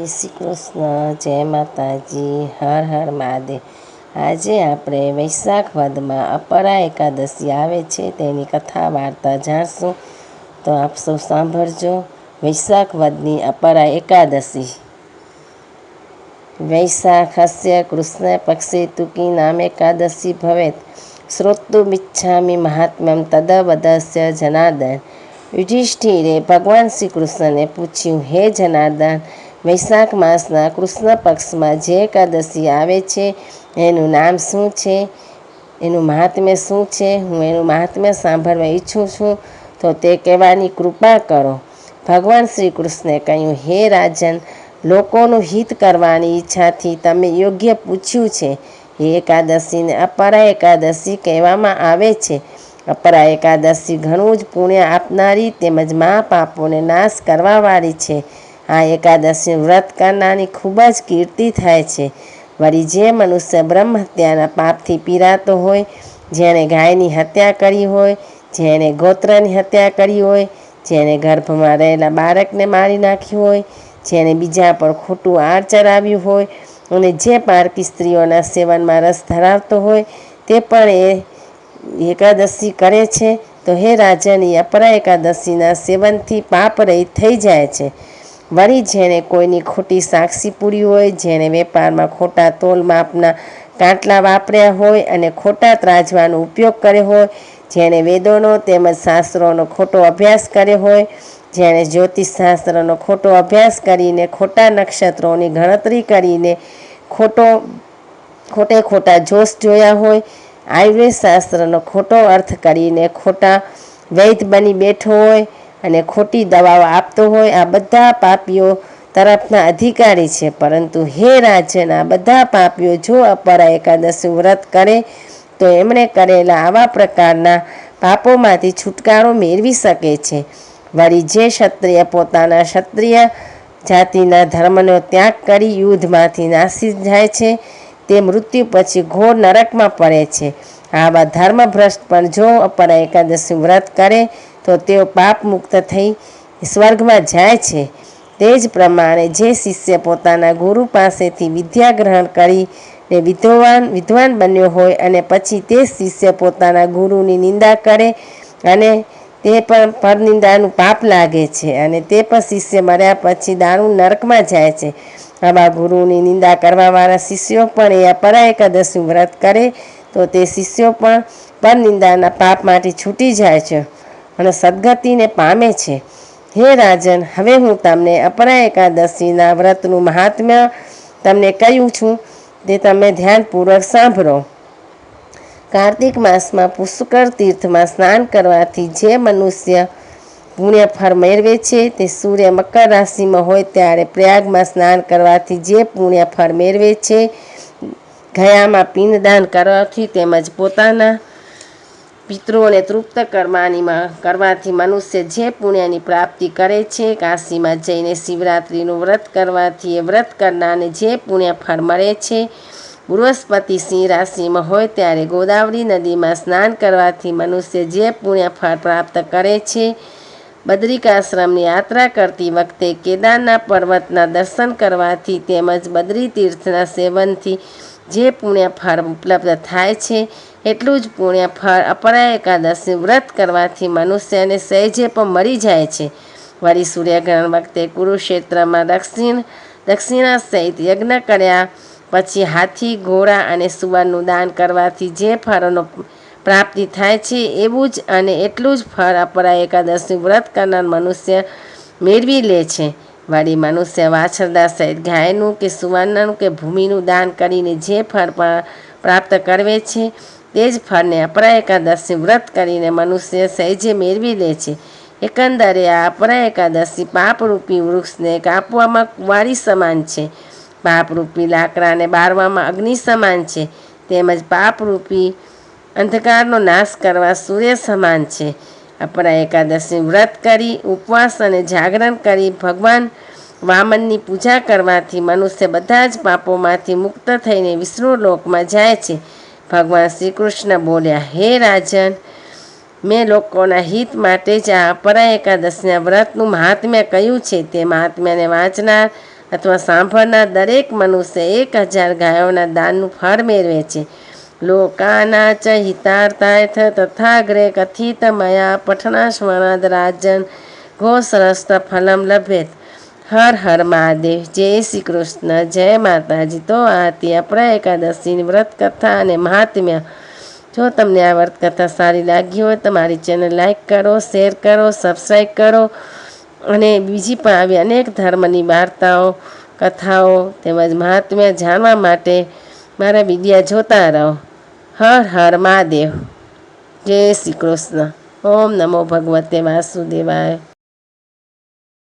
જય શ્રી કૃષ્ણ જય માતાજી, હર હર મહાદેવ. આજે આપણે વૈશાખ વધમાં અપરા એકાદશી આવે છે તેની કથા વાર્તા જાણશું. તો આપ સૌ સાંભળજો વૈશાખ વધની અપરા એકાદશી. વૈશાખસ્ય કૃષ્ણ પક્ષે તુકી નામ એકાદશી ભવેત. શ્રોતુમિચ્છામિ મહાત્મ્યમ તદવદસ્ય જનાર્દન. યુધિષ્ઠિરે ભગવાન શ્રી કૃષ્ણને પૂછ્યું, હે જનાર્દન વૈશાખ માસના કૃષ્ણ પક્ષમાં જે એકાદશી આવે છે, એનું નામ શું છે, એનું મહાત્મ્ય શું છે, હું એનું મહાત્મ્ય સાંભળવા ઈચ્છું છું, તો તે કહેવાની કૃપા કરો. ભગવાન શ્રી કૃષ્ણે કહ્યું, હે રાજન, લોકોનું હિત કરવાની ઈચ્છાથી તમે યોગ્ય પૂછ્યું છે. એ એકાદશીને અપરા એકાદશી કહેવામાં આવે છે. અપરા એકાદશી ઘણું જ પુણ્ય આપનારી તેમજ મા પાપોને નાશ કરવાવાળી છે. આ એકાદશી વ્રત કરનારની ખૂબ જ કીર્તિ થાય છે. વળી જે મનુષ્ય બ્રહ્મ હત્યાના પાપથી પીરાતો હોય, જેણે ગાયની હત્યા કરી હોય, જેણે ગોત્રની હત્યા કરી હોય, જેણે ગર્ભમાં રહેલા બાળકને મારી નાખ્યું હોય, જેણે બીજા પર ખોટું આર ચરાવ્યું હોય અને જે પારકી સ્ત્રીઓના સેવનમાં રસ ધરાવતો હોય, તે પણ એ એકાદશી કરે છે. તો હે રાજાની અપરા એકાદશીના સેવનથી પાપ રહિત થઈ જાય છે. વળી જેણે કોઈની ખોટી સાક્ષી પૂરી હોય, જેણે વેપારમાં ખોટા તોલ માપના કાંટલા વાપર્યા હોય અને ખોટા ત્રાજવાનો ઉપયોગ કર્યો હોય, જેણે વેદોનો તેમજ શાસ્ત્રોનો ખોટો અભ્યાસ કર્યો હોય, જેણે જ્યોતિષશાસ્ત્રનો ખોટો અભ્યાસ કરીને ખોટા નક્ષત્રોની ગણતરી કરીને ખોટો, ખોટે ખોટા જોશ જોયા હોય, આયુર્વેદ શાસ્ત્રનો ખોટો અર્થ કરીને ખોટા વૈદ બની બેઠો હોય અને ખોટી દવાઓ આપતો હોય, આ બધા પાપીઓ તરફના અધિકારી છે. પરંતુ હે રાજન આ બધા પાપીઓ જો અપરા એકાદશી વ્રત કરે, તો એમણે કરેલા આવા પ્રકારના પાપોમાંથી છુટકારો મેળવી શકે છે. વળી જે ક્ષત્રિય પોતાના ક્ષત્રિય જાતિના ધર્મનો ત્યાગ કરી યુદ્ધમાંથી નાસી જાય છે, તે મૃત્યુ પછી ઘોર નરકમાં પડે છે. આવા ધર્મભ્રષ્ટ પણ જો અપરા એકાદશી વ્રત કરે તો તેઓ પાપ મુક્ત થઈ સ્વર્ગમાં જાય છે. તે જ પ્રમાણે જે શિષ્ય પોતાના ગુરુ પાસેથી વિદ્યા ગ્રહણ કરી ને વિદ્વાન વિદ્વાન બન્યો હોય અને પછી તે શિષ્ય પોતાના ગુરુની નિંદા કરે અને તે પણ પરનિંદાનું પાપ લાગે છે અને તે પણ શિષ્ય મર્યા પછી દારૂ નરકમાં જાય છે. આવા ગુરુની નિંદા કરવાવાળા શિષ્યો પણ એ અપરા એકાદશી વ્રત કરે તો તે શિષ્યો પણ પરનિંદાના પાપમાંથી છૂટી જાય છે. અને સદગતિને પામે છે. હે રાજન, હવે હું તમને અપરા એકાદશીના વ્રતનું મહાત્મ્ય તમને કહ્યું છું. તે તમે ધ્યાનપૂર્વક સાંભળો. કાર્તિક માસમાં પુષ્કર તીર્થમાં સ્નાન કરવાથી જે મનુષ્ય પુણ્યફળ મેળવે છે, તે સૂર્ય મકર રાશિમાં હોય ત્યારે પ્રયાગમાં સ્નાન કરવાથી જે પુણ્ય ફળ મેળવે છે, ગયામાં પિંડદાન કરવાથી તેમજ પોતાના પિતૃઓને તૃપ્ત કરવાનીમાં કરવાથી મનુષ્ય જે પુણ્યની પ્રાપ્તિ કરે છે, કાશીમાં જઈને શિવરાત્રિનું વ્રત કરવાથી એ વ્રત કરનારને જે પુણ્ય ફળ મળે છે, બૃહસ્પતિ સિંહ રાશિમાં હોય ત્યારે ગોદાવરી નદીમાં સ્નાન કરવાથી મનુષ્ય જે પુણ્ય ફળ પ્રાપ્ત કરે છે, બદ્રિકાશ્રમની યાત્રા કરતી વખતે કેદારના પર્વતના દર્શન કરવાથી તેમજ બદ્રી તીર્થના સેવનથી જે પુણ્ય ફળ ઉપલબ્ધ થાય છે એટલું જ પુણ્ય ફળ અપરા એકાદશી વ્રત કરવાથી મનુષ્યને સહેજે પણ મળી જાય છે. વળી સૂર્યગ્રહણ વખતે કુરુક્ષેત્રમાં દક્ષિણ, દક્ષિણા સહિત યજ્ઞ કર્યા પછી હાથી, ઘોડા અને સુવરનું દાન કરવાથી જે ફળનો પ્રાપ્તિ થાય છે એવું જ અને એટલું જ ફળ અપરા એકાદશી વ્રત કરનાર મનુષ્ય મેળવી લે છે. વળી મનુષ્ય વાછરદા સહિત ગાયનું કે સુવર્ણનું કે ભૂમિનું દાન કરીને જે ફળ પ્રાપ્ત કરવે છે તે જ ફળને અપરા એકાદશી વ્રત કરીને મનુષ્ય સહેજે મેળવી લે છે. એકંદરે આ અપરા એકાદશી પાપરૂપી વૃક્ષને કાપવામાં કુંવારી સમાન છે. પાપરૂપી લાકડાને બારવામાં અગ્નિ સમાન છે. તેમજ પાપરૂપી અંધકારનો નાશ કરવા સૂર્ય સમાન છે. અપરા એકાદશી વ્રત કરી, ઉપવાસ અને જાગરણ કરી ભગવાન વામનની પૂજા કરવાથી મનુષ્ય બધા જ પાપોમાંથી મુક્ત થઈને વિષ્ણુ લોકમાં જાય છે. ભગવાન શ્રી કૃષ્ણ બોલ્યા, હે રાજન, મેં લોકોના હિત માટે જ આ અપરા એકાદશીના વ્રતનું મહાત્મ્ય કહ્યું છે. તે મહાત્મ્યને વાંચનાર અથવા સાંભળનાર દરેક મનુષ્ય એક હજાર ગાયોના દાનનું ફળ મેળવે છે. લોકાના ચ હિતાર્થાય તથાગ્રે કથિત મયા પઠના સ્મરદ રાજન ઘોષરસ્ત ફલમ લભેત. હર હર મહાદેવ, જય શ્રી કૃષ્ણ, જય માતાજી. તો આ હતી આપણા એકાદશીની વ્રત કથા અને મહાત્મ્ય. જો તમને આ વ્રત કથા સારી લાગી હોય તો મારી ચેનલ લાઈક કરો, શેર કરો, સબસ્ક્રાઈબ કરો અને બીજી પણ આવી અનેક ધર્મની વાર્તાઓ, કથાઓ તેમજ મહાત્મ્ય જાણવા માટે મારા વિડીયા જોતા રહો. હર હર મહાદેવ, જય શ્રી કૃષ્ણ. ઓમ નમો ભગવતે વાસુદેવાય.